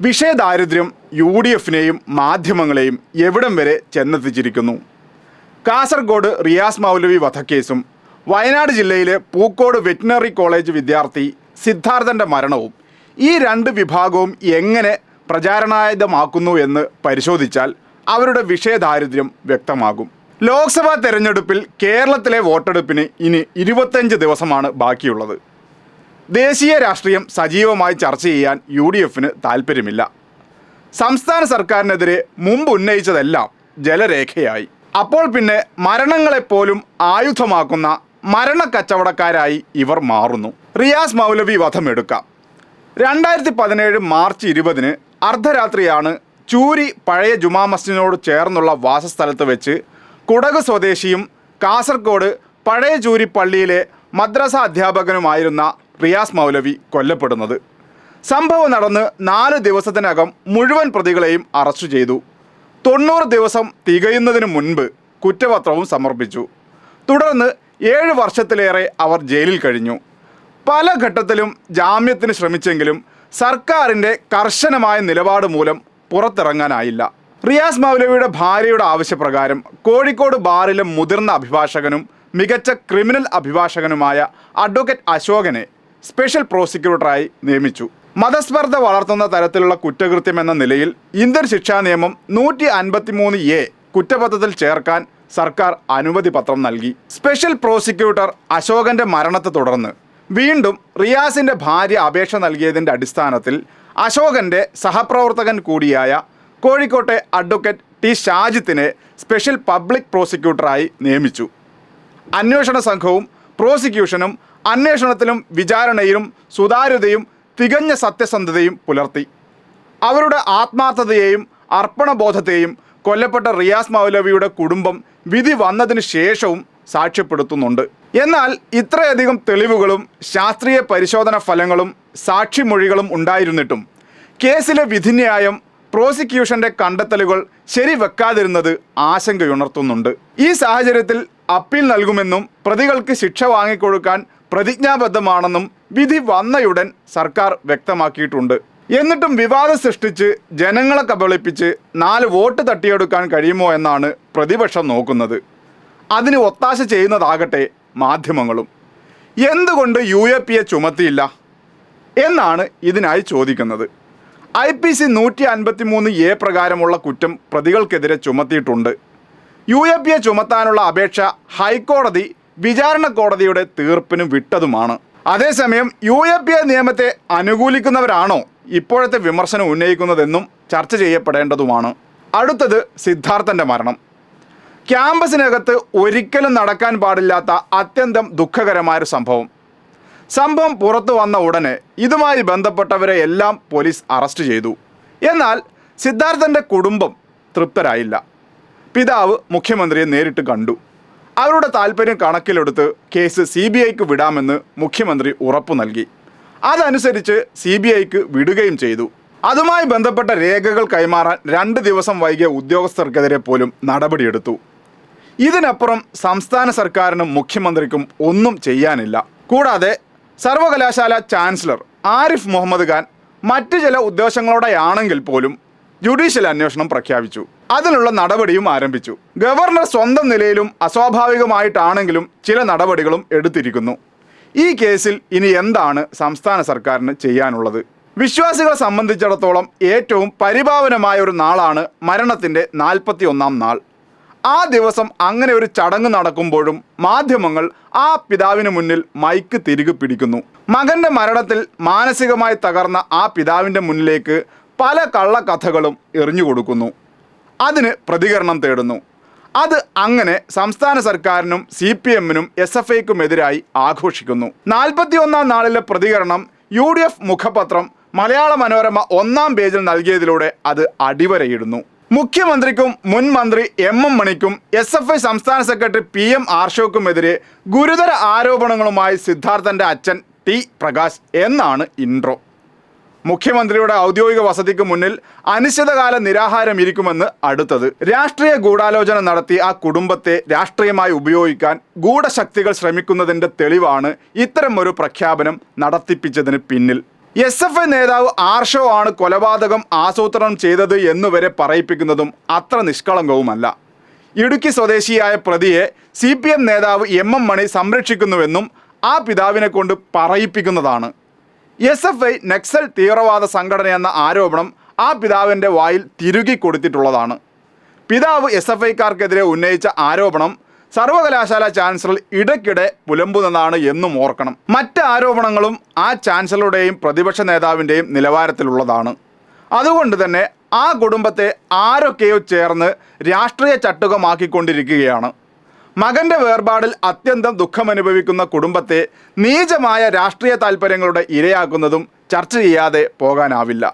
വിഷയദാരിദ്ര്യം U D എഫിനെയും മാധ്യമങ്ങളെയും എവിടം വരെ ചെന്നെത്തിച്ചിരിക്കുന്നു? കാസർഗോഡ് റിയാസ് മൗലവി വധക്കേസും വയനാട് ജില്ലയിലെ പൂക്കോട് വെറ്റിനറി കോളേജ് വിദ്യാർത്ഥി സിദ്ധാർത്ഥന്റെ മരണവും ഈ രണ്ട് വിഭാഗവും എങ്ങനെ പ്രചാരണായുധമാക്കുന്നു എന്ന് പരിശോധിച്ചാൽ അവരുടെ വിഷയദാരിദ്ര്യം വ്യക്തമാകും. ലോക്സഭാ തെരഞ്ഞെടുപ്പിൽ കേരളത്തിലെ വോട്ടെടുപ്പിന് ഇനി ഇരുപത്തഞ്ച് ദിവസമാണ് ബാക്കിയുള്ളത്. ദേശീയ രാഷ്ട്രീയം സജീവമായി ചർച്ച ചെയ്യാൻ യു ഡി എഫിന് താല്പര്യമില്ല സംസ്ഥാന സർക്കാരിനെതിരെ മുമ്പ് ഉന്നയിച്ചതെല്ലാം ജലരേഖയായി. അപ്പോൾ പിന്നെ മരണങ്ങളെപ്പോലും ആയുധമാക്കുന്ന മരണ കച്ചവടക്കാരായി ഇവർ മാറുന്നു. റിയാസ് മൗലവി വധമെടുക്കാം. രണ്ടായിരത്തി പതിനേഴ് മാർച്ച് ഇരുപതിന് അർദ്ധരാത്രിയാണ് ചൂരി പഴയ ജുമാ മസ്ജിദിനോട് ചേർന്നുള്ള വാസസ്ഥലത്ത് വെച്ച് കുടക് സ്വദേശിയും കാസർഗോഡ് പഴയ ചൂരി പള്ളിയിലെ മദ്രസ അധ്യാപകനുമായിരുന്ന റിയാസ് മൗലവി കൊല്ലപ്പെടുന്നത്. സംഭവം നടന്ന് നാല് ദിവസത്തിനകം മുഴുവൻ പ്രതികളെയും അറസ്റ്റ് ചെയ്തു. തൊണ്ണൂറ് ദിവസം തികയുന്നതിന് മുൻപ് കുറ്റപത്രവും സമർപ്പിച്ചു. തുടർന്ന് ഏഴ് വർഷത്തിലേറെ അവർ ജയിലിൽ കഴിഞ്ഞു. പല ഘട്ടത്തിലും ജാമ്യത്തിന് ശ്രമിച്ചെങ്കിലും സർക്കാരിന്റെ കർശനമായ നിലപാട് മൂലം പുറത്തിറങ്ങാനായില്ല. റിയാസ് മൗലവിയുടെ ഭാര്യയുടെ ആവശ്യപ്രകാരം കോഴിക്കോട് ബാറിലെ മുതിർന്ന അഭിഭാഷകനും മികച്ച ക്രിമിനൽ അഭിഭാഷകനുമായ അഡ്വക്കേറ്റ് അശോകനെ സ്പെഷ്യൽ പ്രോസിക്യൂട്ടറായി നിയമിച്ചു. മതസ്പർദ്ധ വളർത്തുന്ന തരത്തിലുള്ള കുറ്റകൃത്യം എന്ന നിലയിൽ ഇന്ത്യൻ ശിക്ഷാ നിയമം നൂറ്റി അൻപത്തിമൂന്ന് എ കുറ്റപത്രത്തിൽ ചേർക്കാൻ സർക്കാർ അനുമതി പത്രം നൽകി. സ്പെഷ്യൽ പ്രോസിക്യൂട്ടർ അശോകന്റെ മരണത്തെ തുടർന്ന് വീണ്ടും റിയാസിന്റെ ഭാര്യ അപേക്ഷ നൽകിയതിന്റെ അടിസ്ഥാനത്തിൽ അശോകന്റെ സഹപ്രവർത്തകൻ കൂടിയായ കോഴിക്കോട്ടെ അഡ്വക്കേറ്റ് ടി ഷാജിത്തിനെ സ്പെഷ്യൽ പബ്ലിക് പ്രോസിക്യൂട്ടറായി നിയമിച്ചു. അന്വേഷണ സംഘവും പ്രോസിക്യൂഷനും അന്വേഷണത്തിലും വിചാരണയിലും സുതാര്യതയും തികഞ്ഞ സത്യസന്ധതയും പുലർത്തി. അവരുടെ ആത്മാർത്ഥതയെയും അർപ്പണബോധത്തെയും കൊല്ലപ്പെട്ട റിയാസ് മൗലവിയുടെ കുടുംബം വിധി വന്നതിന് ശേഷവും സാക്ഷ്യപ്പെടുത്തുന്നുണ്ട്. എന്നാൽ ഇത്രയധികം തെളിവുകളും ശാസ്ത്രീയ പരിശോധന ഫലങ്ങളും സാക്ഷിമൊഴികളും ഉണ്ടായിരുന്നിട്ടും കേസിലെ വിധിന്യായം പ്രോസിക്യൂഷന്റെ കണ്ടെത്തലുകൾ ശരിവെക്കാതിരുന്നത് ആശങ്കയുണർത്തുന്നുണ്ട്. ഈ സാഹചര്യത്തിൽ അപ്പീൽ നൽകുമെന്നും പ്രതികൾക്ക് ശിക്ഷ വാങ്ങിക്കൊടുക്കാൻ പ്രതിജ്ഞാബദ്ധമാണെന്നും വിധി വന്നയുടൻ സർക്കാർ വ്യക്തമാക്കിയിട്ടുണ്ട്. എന്നിട്ടും വിവാദം സൃഷ്ടിച്ച് ജനങ്ങളെ കബളിപ്പിച്ച് നാല് വോട്ട് തട്ടിയെടുക്കാൻ കഴിയുമോ എന്നാണ് പ്രതിപക്ഷം നോക്കുന്നത്. അതിന് ഒത്താശ ചെയ്യുന്നതാകട്ടെ മാധ്യമങ്ങളും. എന്തുകൊണ്ട് യു എ പിയെ ചുമത്തിയില്ല? എന്നാണ് ഇതിനായി ചോദിക്കുന്നത്. ഐ പി സി നൂറ്റി അൻപത്തി മൂന്ന് എ പ്രകാരമുള്ള കുറ്റം പ്രതികൾക്കെതിരെ ചുമത്തിയിട്ടുണ്ട്. യു എ പിയെ ചുമത്താനുള്ള അപേക്ഷ ഹൈക്കോടതി വിചാരണ കോടതിയുടെ തീർപ്പിന് വിട്ടതുമാണ്. അതേസമയം യു എ പി എ നിയമത്തെ അനുകൂലിക്കുന്നവരാണോ ഇപ്പോഴത്തെ വിമർശനം ഉന്നയിക്കുന്നതെന്നും ചർച്ച ചെയ്യപ്പെടേണ്ടതുമാണ്. അടുത്തത് സിദ്ധാർത്ഥന്റെ മരണം. ക്യാമ്പസിനകത്ത് ഒരിക്കലും നടക്കാൻ പാടില്ലാത്ത അത്യന്തം ദുഃഖകരമായ ഒരു സംഭവം. സംഭവം പുറത്തു വന്ന ഉടനെ ഇതുമായി ബന്ധപ്പെട്ടവരെ എല്ലാം പോലീസ് അറസ്റ്റ് ചെയ്തു. എന്നാൽ സിദ്ധാർത്ഥന്റെ കുടുംബം തൃപ്തരായില്ല. പിതാവ് മുഖ്യമന്ത്രിയെ നേരിട്ട് കണ്ടു. അവരുടെ താല്പര്യം കണക്കിലെടുത്ത് കേസ് സി ബി ഐക്ക് വിടാമെന്ന് മുഖ്യമന്ത്രി ഉറപ്പു നൽകി. അതനുസരിച്ച് സി ബി ഐക്ക് വിടുകയും ചെയ്തു. അതുമായി ബന്ധപ്പെട്ട രേഖകൾ കൈമാറാൻ രണ്ട് ദിവസം വൈകിയ ഉദ്യോഗസ്ഥർക്കെതിരെ പോലും നടപടിയെടുത്തു. ഇതിനപ്പുറം സംസ്ഥാന സർക്കാരിനും മുഖ്യമന്ത്രിക്കും ഒന്നും ചെയ്യാനില്ല. കൂടാതെ സർവകലാശാല ചാൻസലർ ആരിഫ് മുഹമ്മദ് ഖാൻ മറ്റു ചില ഉദ്ദേശങ്ങളോടെയാണെങ്കിൽ പോലും ജുഡീഷ്യൽ അന്വേഷണം പ്രഖ്യാപിച്ചു. അതിനുള്ള നടപടിയും ആരംഭിച്ചു. ഗവർണർ സ്വന്തം നിലയിലും അസ്വാഭാവികമായിട്ടാണെങ്കിലും ചില നടപടികളും എടുത്തിരിക്കുന്നു. ഈ കേസിൽ ഇനി എന്താണ് സംസ്ഥാന സർക്കാരിന് ചെയ്യാനുള്ളത്? വിശ്വാസികളെ സംബന്ധിച്ചിടത്തോളം ഏറ്റവും പരിഭാവനമായ ഒരു നാളാണ് മരണത്തിന്റെ നാൽപ്പത്തി ഒന്നാം നാൾ. ആ ദിവസം അങ്ങനെ ഒരു ചടങ്ങ് നടക്കുമ്പോഴും മാധ്യമങ്ങൾ ആ പിതാവിന് മുന്നിൽ മൈക്ക് തിരികെ പിടിക്കുന്നു. മകന്റെ മരണത്തിൽ മാനസികമായി തകർന്ന ആ പിതാവിന്റെ മുന്നിലേക്ക് പല കള്ളക്കഥകളും എറിഞ്ഞു കൊടുക്കുന്നു. അതിന് പ്രതികരണം തേടുന്നു. അത് അങ്ങനെ സംസ്ഥാന സർക്കാരിനും സി പി എമ്മിനും എസ് എഫ് ഐക്കുമെതിരായി ആഘോഷിക്കുന്നു. നാൽപ്പത്തി ഒന്നാം നാളിലെ പ്രതികരണം U D F മുഖപത്രം Malayala Manorama ഒന്നാം പേജിൽ നൽകിയതിലൂടെ അത് അടിവരയിടുന്നു. മുഖ്യമന്ത്രിക്കും മുൻ മന്ത്രി എം എം മണിക്കും എസ് എഫ് ഐ സംസ്ഥാന സെക്രട്ടറി പി എം ആർഷോക്കുമെതിരെ ഗുരുതര ആരോപണങ്ങളുമായി സിദ്ധാർത്ഥന്റെ അച്ഛൻ ടി പ്രകാശ് എന്നാണ് ഇൻട്രോ. മുഖ്യമന്ത്രിയുടെ ഔദ്യോഗിക വസതിക്ക് മുന്നിൽ അനിശ്ചിതകാല നിരാഹാരം ഇരിക്കുമെന്ന് അടുത്തത്. രാഷ്ട്രീയ ഗൂഢാലോചന നടത്തി ആ കുടുംബത്തെ രാഷ്ട്രീയമായി ഉപയോഗിക്കാൻ ഗൂഢശക്തികൾ ശ്രമിക്കുന്നതിന്റെ തെളിവാണ് ഇത്തരം ഒരു പ്രഖ്യാപനം നടത്തിപ്പിച്ചതിന് പിന്നിൽ. എസ് എഫ് ഐ നേതാവ് ആർഷോ ആണ് കൊലപാതകം ആസൂത്രണം ചെയ്തത് എന്നുവരെ പറയിപ്പിക്കുന്നതും അത്ര നിഷ്കളങ്കവുമല്ല. ഇടുക്കി സ്വദേശിയായ പ്രതിയെ സി പി എം നേതാവ് എം എം മണി സംരക്ഷിക്കുന്നുവെന്നും ആ പിതാവിനെ കൊണ്ട് പറയിപ്പിക്കുന്നതാണ്. എസ് എഫ് ഐ നക്സൽ തീവ്രവാദ സംഘടന എന്ന ആരോപണം ആ പിതാവിന്റെ വായിൽ തിരുകി കൊടുത്തിട്ടുള്ളതാണ്. പിതാവ് എസ് എഫ് ഐക്കാർക്കെതിരെ ഉന്നയിച്ച ആരോപണം സർവകലാശാല ചാൻസലർ ഇടയ്ക്കിടെ പുലമ്പുന്നതാണ് എന്നും ഓർക്കണം. മറ്റ് ആരോപണങ്ങളും ആ ചാൻസലറുടെയും പ്രതിപക്ഷ നേതാവിന്റെയും നിലവാരത്തിലുള്ളതാണ്. അതുകൊണ്ട് തന്നെ ആ കുടുംബത്തെ ആരൊക്കെയോ ചേർന്ന് രാഷ്ട്രീയ ചട്ടുകമാക്കിക്കൊണ്ടിരിക്കുകയാണ്. മകന്റെ വേർപാടിൽ അത്യന്തം ദുഃഖമനുഭവിക്കുന്ന കുടുംബത്തെ നീചമായ രാഷ്ട്രീയ താൽപ്പര്യങ്ങളുടെ ഇരയാക്കുന്നതും ചർച്ച ചെയ്യാതെ പോകാനാവില്ല.